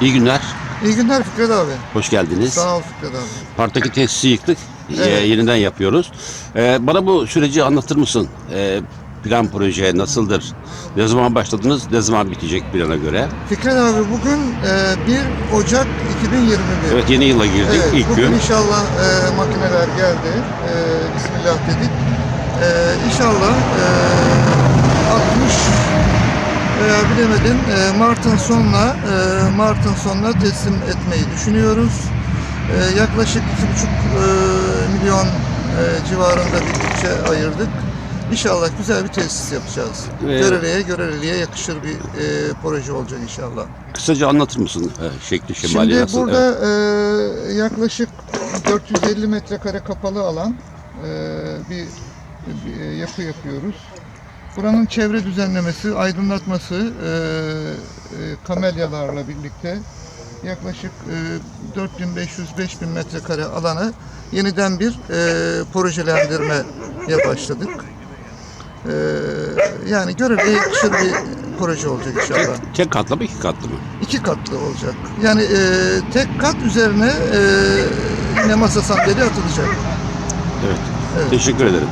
İyi günler. İyi günler Fikret abi. Hoş geldiniz. Sağ ol Fikret abi. Parktaki tesisi yıktık. Evet. Ee, yeniden yapıyoruz. Ee, bana bu süreci anlatır mısın? Ee, plan proje nasıldır? Ne zaman başladınız? Ne zaman bitecek plana göre? Fikret abi bugün e, 1 Ocak 2021. Evet yeni yıla girdik Evet, ilk bugün gün. inşallah e, makineler geldi. E, Bismillah dedik. E, inşallah e, 60 veya bilemedin e, Mart'ın sonuna e, Mart'ın sonuna teslim etmeyi düşünüyoruz. E, yaklaşık 2,5 e, milyon e, civarında bir bütçe ayırdık. İnşallah güzel bir tesis yapacağız. Ve- Göreliye göreliye yakışır bir e, proje olacak inşallah. Kısaca anlatır mısın ee, şekli şemali Şimdi nasıl? burada Evet. e, yaklaşık 450 metrekare kapalı alan e, bir, bir yapı yapıyoruz. Buranın çevre düzenlemesi, aydınlatması e, e, kamelyalarla birlikte yaklaşık e, 4500-5000 metrekare alanı yeniden bir e, projelendirme başladık. E, yani görevliye yakışır bir proje olacak inşallah. Tek katlı mı iki katlı mı? İki katlı olacak. Yani e, tek kat üzerine e, yine masa sandalye atılacak. Evet. Evet. Teşekkür ederim.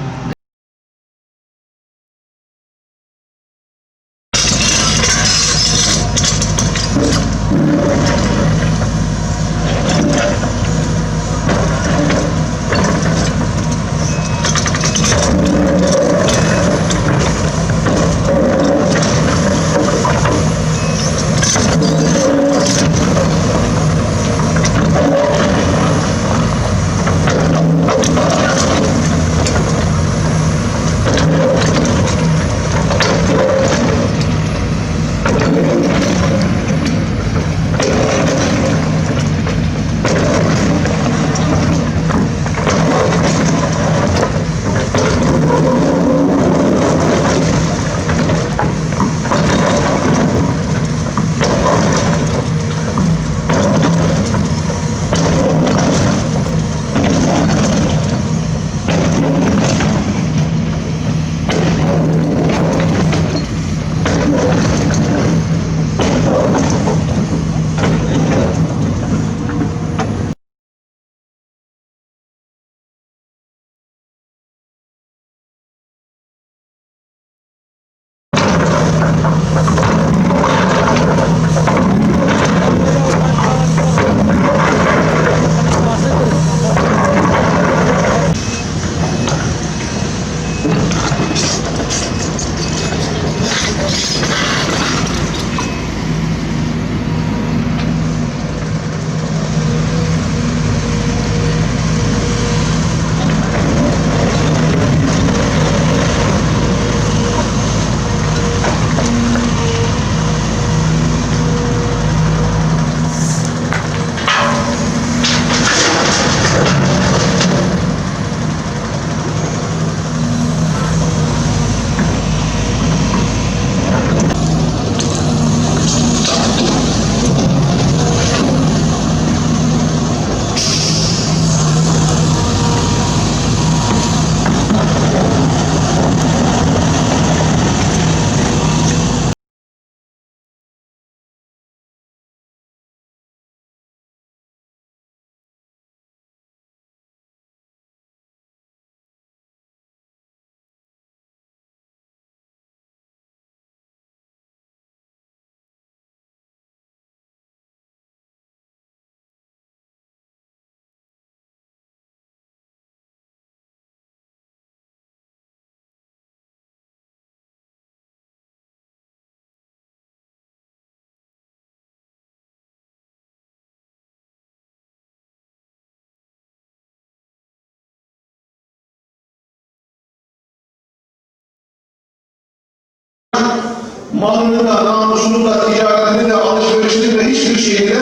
Malını da, namusunu da, ticaretini de, alışverişini de, hiçbir şeyini de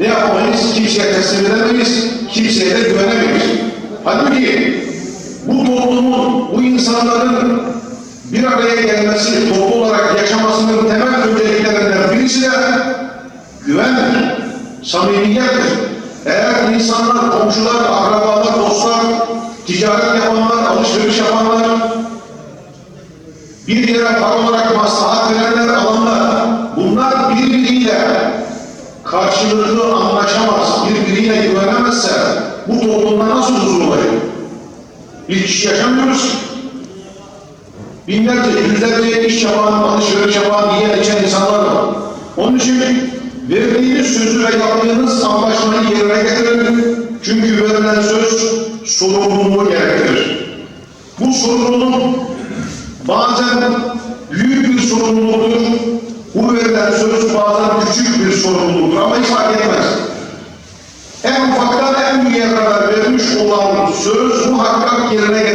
ne yapamayız? Kimseye teslim edemeyiz, kimseye de güvenemeyiz. Halbuki bu toplumun, bu insanların bir araya gelmesi, toplu olarak yaşamasının temel önceliklerinden birisi de güvendir, samimiyettir. Eğer insanlar, komşular, akrabalar, dostlar, ticaret yapanlar, alışveriş yapanlar, bir yere para olarak maslahat verenler, alanlar, bunlar birbiriyle karşılıklı anlaşamaz, birbiriyle güvenemezse bu toplumda nasıl huzur olacak? Bir kişi yaşamıyoruz ki. Binlerce, yüzlerce iş yapan, alışveriş yapan, yiyen, içen insanlar var. Onun için verdiğiniz sözü ve yaptığınız anlaşmayı yerine getirin. Çünkü verilen söz sorumluluğu gerektirir. Bu sorumluluk bazen büyük bir sorumluluktur. Bu verilen söz bazen küçük bir sorumluluktur ama hiç fark etmez. En ufaktan en büyüğe kadar vermiş olan söz muhakkak yerine gelir.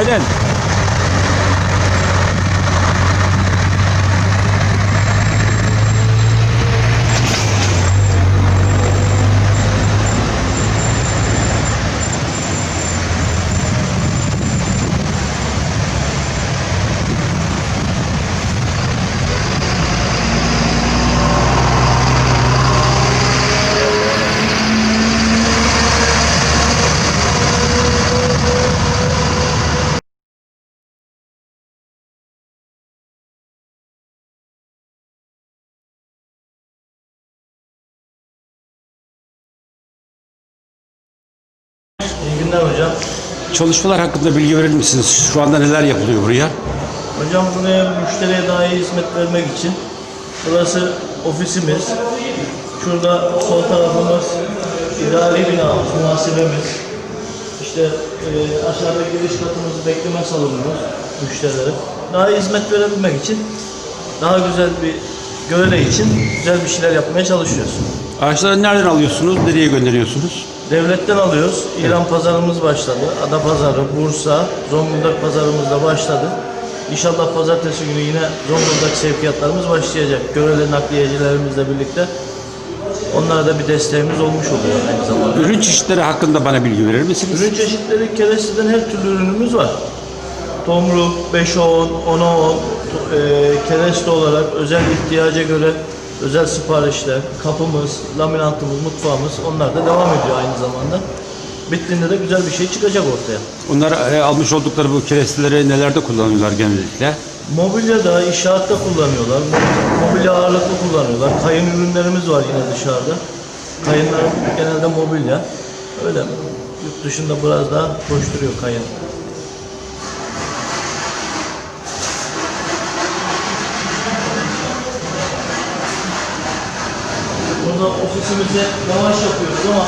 Haydi. Günler hocam. Çalışmalar hakkında bilgi verir misiniz? Şu anda neler yapılıyor buraya? Hocam buraya müşteriye daha iyi hizmet vermek için burası ofisimiz. Şurada sol tarafımız idari binamız, muhasebemiz. İşte e, aşağıda giriş katımız, bekleme salonumuz müşterilere. Daha iyi hizmet verebilmek için, daha güzel bir göre için güzel bir şeyler yapmaya çalışıyoruz. Araçları nereden alıyorsunuz? Nereye gönderiyorsunuz? Devletten alıyoruz. İran pazarımız başladı. Ada pazarı, Bursa, Zonguldak pazarımız da başladı. İnşallah pazartesi günü yine Zonguldak sevkiyatlarımız başlayacak. Göreli nakliyecilerimizle birlikte Onlara da bir desteğimiz olmuş oluyor aynı zamanda. Ürün çeşitleri hakkında bana bilgi verir misiniz? Ürün çeşitleri keresteden her türlü ürünümüz var. Tomruk, 5'e 10, 10'a 10, to- e, kereste olarak özel ihtiyaca göre özel siparişler, kapımız, laminantımız, mutfağımız onlar da devam ediyor aynı zamanda. Bittiğinde de güzel bir şey çıkacak ortaya. Onlar e, almış oldukları bu keresteleri nelerde kullanıyorlar genellikle? Mobilyada, inşaatta kullanıyorlar. Mobilya ağırlıklı kullanıyorlar. Kayın ürünlerimiz var yine dışarıda. Kayınlar genelde mobilya. Öyle yurt dışında biraz daha koşturuyor kayın. Burada ofisimize yavaş yapıyoruz ama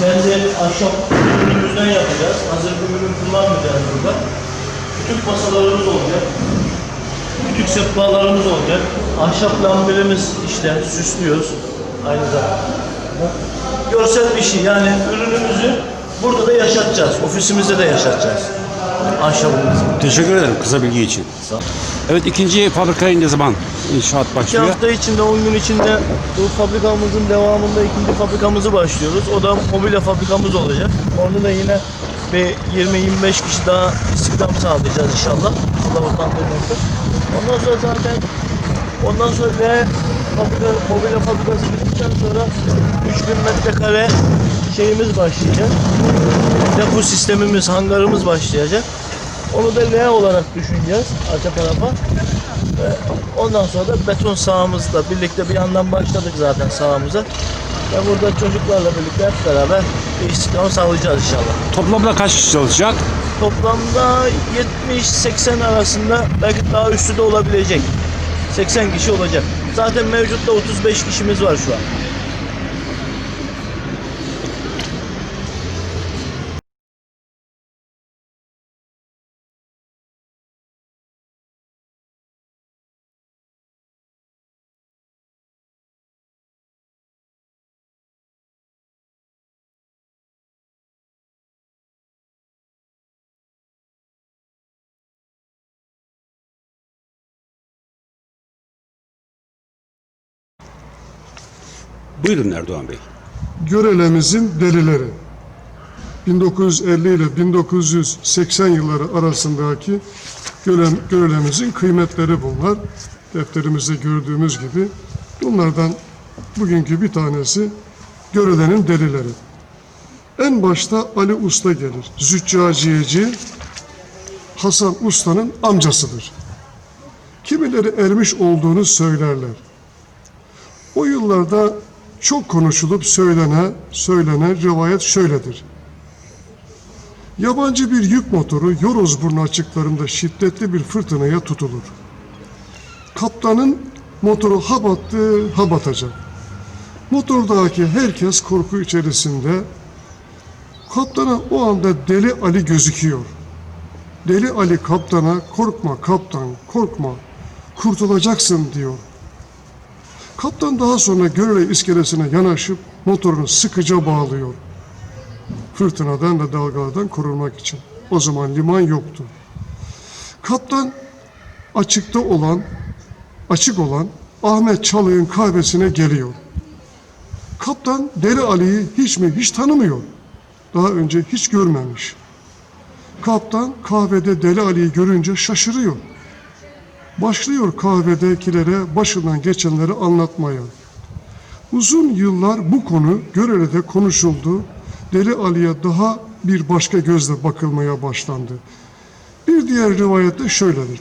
kendi ahşap ürünümüzden yapacağız. Hazır bir ürün kullanmayacağız burada. Küçük masalarımız olacak. Küçük sehpalarımız olacak. Ahşap lambelerimiz işte süslüyoruz aynı zamanda. Görsel bir şey yani ürünümüzü burada da yaşatacağız. Ofisimizde de yaşatacağız. Ahşabımızı. Teşekkür ederim kısa bilgi için. Sağ ol. Evet ikinci fabrikayı ne zaman inşaat İki başlıyor? hafta içinde, 10 gün içinde bu fabrikamızın devamında ikinci fabrikamızı başlıyoruz. O da mobilya fabrikamız olacak. Orada da yine bir 20-25 kişi daha istihdam sağlayacağız inşallah. Allah utandırmasın. Ondan sonra zaten ondan sonra ve fabrika, mobilya fabrikası bittikten sonra 3000 metrekare şeyimiz başlayacak. Depo sistemimiz, hangarımız başlayacak. Onu da L olarak düşüneceğiz arka tarafa. Ve ondan sonra da beton sahamızla birlikte bir yandan başladık zaten sahamıza. Ve burada çocuklarla birlikte hep beraber bir istihdam sağlayacağız inşallah. Toplamda kaç kişi çalışacak? Toplamda 70-80 arasında belki daha üstü de olabilecek. 80 kişi olacak. Zaten mevcutta 35 kişimiz var şu an. Buyurun Erdoğan Bey. Görelemizin delileri. 1950 ile 1980 yılları arasındaki Görem, Görelemizin kıymetleri bunlar. Defterimizde gördüğümüz gibi. Bunlardan bugünkü bir tanesi Görelenin delileri. En başta Ali Usta gelir. Züccaciyeci Hasan Usta'nın amcasıdır. Kimileri ermiş olduğunu söylerler. O yıllarda çok konuşulup söylenen, söylenen rivayet şöyledir. Yabancı bir yük motoru Yorozburnu açıklarında şiddetli bir fırtınaya tutulur. Kaptanın motoru ha battı ha batacak. Motordaki herkes korku içerisinde. Kaptana o anda Deli Ali gözüküyor. Deli Ali kaptana korkma kaptan korkma kurtulacaksın diyor. Kaptan daha sonra Görele iskelesine yanaşıp motorunu sıkıca bağlıyor. Fırtınadan ve dalgalardan korunmak için. O zaman liman yoktu. Kaptan açıkta olan, açık olan Ahmet Çalık'ın kahvesine geliyor. Kaptan Deli Ali'yi hiç mi hiç tanımıyor. Daha önce hiç görmemiş. Kaptan kahvede Deli Ali'yi görünce şaşırıyor başlıyor kahvedekilere başından geçenleri anlatmaya. Uzun yıllar bu konu Görele'de konuşuldu. Deli Ali'ye daha bir başka gözle bakılmaya başlandı. Bir diğer rivayette şöyledir.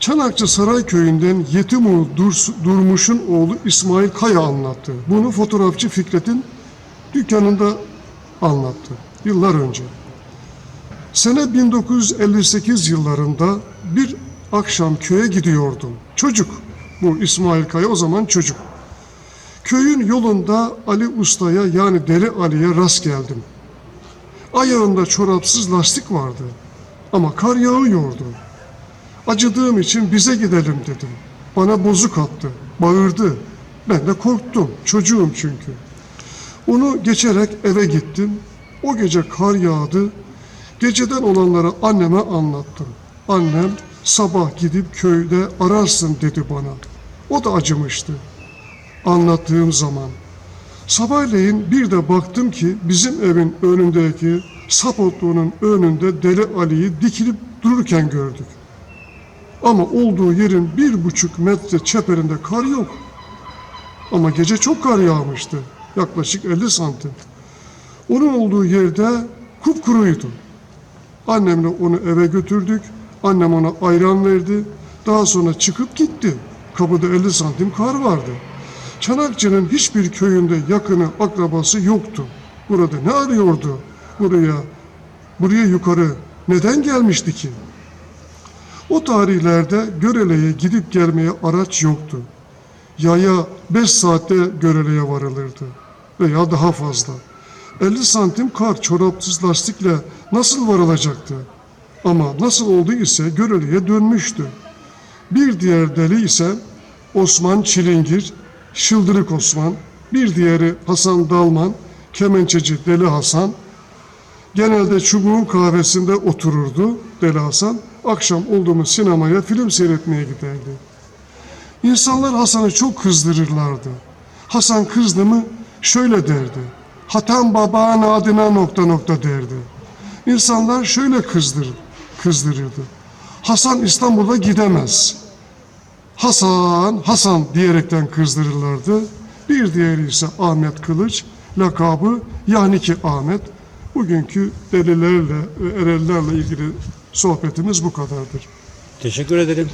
Çanakçı Saray Köyü'nden Yetimoğlu Durs- Durmuş'un oğlu İsmail Kaya anlattı. Bunu fotoğrafçı Fikret'in dükkanında anlattı yıllar önce. Sene 1958 yıllarında bir akşam köye gidiyordum. Çocuk, bu İsmail Kaya o zaman çocuk. Köyün yolunda Ali Usta'ya yani Deli Ali'ye rast geldim. Ayağında çorapsız lastik vardı ama kar yağıyordu. Acıdığım için bize gidelim dedim. Bana bozuk attı, bağırdı. Ben de korktum, çocuğum çünkü. Onu geçerek eve gittim. O gece kar yağdı. Geceden olanları anneme anlattım. Annem sabah gidip köyde ararsın dedi bana. O da acımıştı. anlattığım zaman. Sabahleyin bir de baktım ki bizim evin önündeki sapotluğunun önünde Deli Ali'yi dikilip dururken gördük. Ama olduğu yerin bir buçuk metre çeperinde kar yok. Ama gece çok kar yağmıştı. Yaklaşık 50 santim. Onun olduğu yerde kupkuruydu. Annemle onu eve götürdük. Annem ona ayran verdi. Daha sonra çıkıp gitti. Kapıda 50 santim kar vardı. Çanakçı'nın hiçbir köyünde yakını akrabası yoktu. Burada ne arıyordu? Buraya, buraya yukarı neden gelmişti ki? O tarihlerde Görele'ye gidip gelmeye araç yoktu. Yaya 5 saatte Görele'ye varılırdı veya daha fazla. 50 santim kar çorapsız lastikle nasıl varılacaktı? Ama nasıl oldu ise Görele'ye dönmüştü. Bir diğer deli ise Osman Çilingir, Şıldırık Osman, bir diğeri Hasan Dalman, kemençeci Deli Hasan, Genelde çubuğun kahvesinde otururdu Deli Hasan. Akşam oldu mu sinemaya film seyretmeye giderdi. İnsanlar Hasan'ı çok kızdırırlardı. Hasan kızdı mı şöyle derdi. Hatan babağın adına nokta nokta derdi. İnsanlar şöyle kızdır, kızdırırdı. Hasan İstanbul'a gidemez. Hasan, Hasan diyerekten kızdırırlardı. Bir diğeri ise Ahmet Kılıç, lakabı yani ki Ahmet. Bugünkü delilerle ve erellerle ilgili sohbetimiz bu kadardır. Teşekkür ederim.